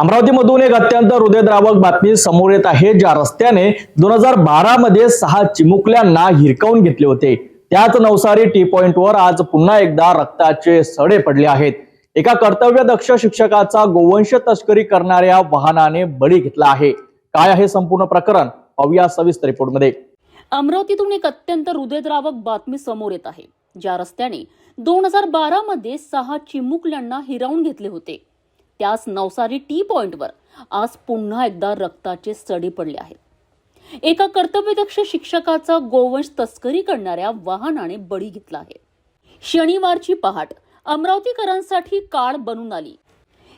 अमरावतीमधून एक अत्यंत हृदयद्रावक बातमी समोर येत आहे ज्या रस्त्याने दोन हजार बारा मध्ये सहा चिमुकल्यांना हिरकावून घेतले होते. त्याच नवसारी टी पॉइंटवर आज पुन्हा एकदा रक्ताचे सडे पडले आहेत. एका कर्तव्यदक्ष शिक्षकाचा गोवंश तस्करी करणाऱ्या वाहनाने बळी घेतला आहे. काय आहे संपूर्ण प्रकरण? पाहूया सविस्तर रिपोर्टमध्ये. अमरावतीतून एक अत्यंत हृदयद्रावक बातमी समोर येत आहे. ज्या रस्त्याने दोन हजार बारा मध्ये सहा चिमुकल्यांना हिरावून घेतले होते. त्याच नवसारी टी पॉइंटवर आज पुन्हा एकदा रक्ताचे सडे पडले आहेत. एका कर्तव्यदक्ष शिक्षकाचा गोवंश तस्करी करणाऱ्या वाहनाने बळी घेतला आहे. शनिवारची पहाट अमरावतीकरांसाठी काळ बनून आली.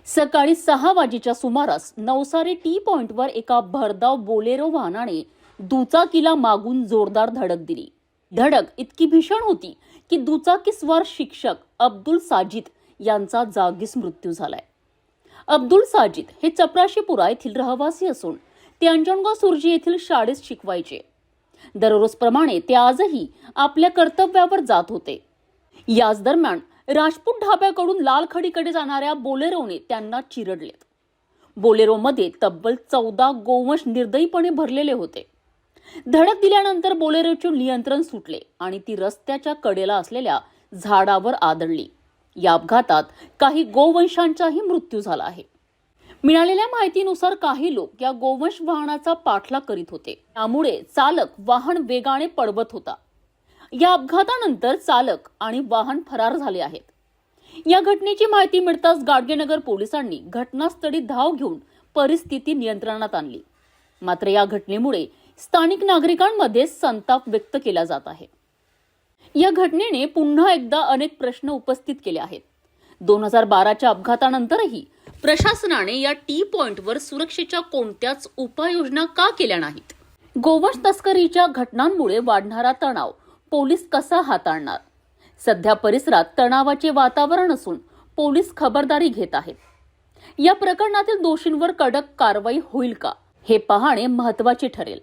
सकाळी सहा वाजेच्या सुमारास नवसारी टी पॉइंटवर एका भरधाव बोलेरो वाहनाने दुचाकीला मागून जोरदार धडक दिली. धडक इतकी भीषण होती की दुचाकीस्वार शिक्षक अब्दुल साजिद यांचा जागीच मृत्यू झालाय. अब्दुल साजिद हे चपराशीपुरा येथील रहिवासी असून ते अंजनगाव सुरजी येथील शाळेत शिकवायचे. दररोजप्रमाणे ते आजही आपल्या कर्तव्यावर जात होते. याच दरम्यान राजपूत ढाब्याकडून लालखडीकडे जाणाऱ्या बोलेरोने त्यांना चिरडले. बोलेरोमध्ये तब्बल चौदा गोवंश निर्दयीपणे भरलेले होते. धडक दिल्यानंतर बोलेरोचे नियंत्रण सुटले आणि ती रस्त्याच्या कडेला असलेल्या झाडावर आदळली. या अपघातात काही गोवंशांचाही मृत्यू झाला आहे. मिळालेल्या माहितीनुसार काही लोक या गोवंश वाहनाचा पाठलाग करीत होते. त्यामुळे चालक वाहन वेगाने पडवत होता. या अपघातानंतर चालक आणि वाहन फरार झाले आहेत. या घटनेची माहिती मिळताच गाडगेनगर पोलिसांनी घटनास्थळी धाव घेऊन परिस्थिती नियंत्रणात आणली. मात्र या घटनेमुळे स्थानिक नागरिकांमध्ये संताप व्यक्त केला जात आहे. या घटनेने पुन्हा एकदा अनेक प्रश्न उपस्थित केले आहेत. दोन हजार बाराच्या अपघातानंतरही प्रशासनाने या टी पॉइंटवर सुरक्षेच्या कोणत्याच उपाययोजना का केल्या नाहीत? गोवंश तस्करीच्या घटनांमुळे वाढणारा तणाव पोलीस कसा हाताळणार? सध्या परिसरात तणावाचे वातावरण असून पोलीस खबरदारी घेत आहेत. या प्रकरणातील दोषींवर कडक कारवाई होईल का? हे पाहणे महत्त्वाचे ठरेल.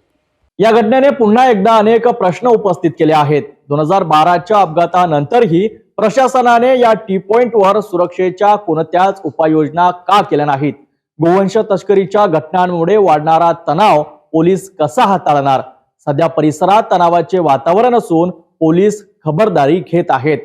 या घटनेने पुन्हा एकदा अनेक प्रश्न उपस्थित केले आहेत. दोन हजार बाराच्या अपघातानंतरही प्रशासनाने या टी पॉइंटवर सुरक्षेच्या कोणत्याच उपाययोजना का केल्या नाहीत? गोवंश तस्करीच्या घटनांमुळे वाढणारा तणाव पोलीस कसा हाताळणार? सध्या परिसरात तणावाचे वातावरण असून पोलीस खबरदारी घेत आहेत.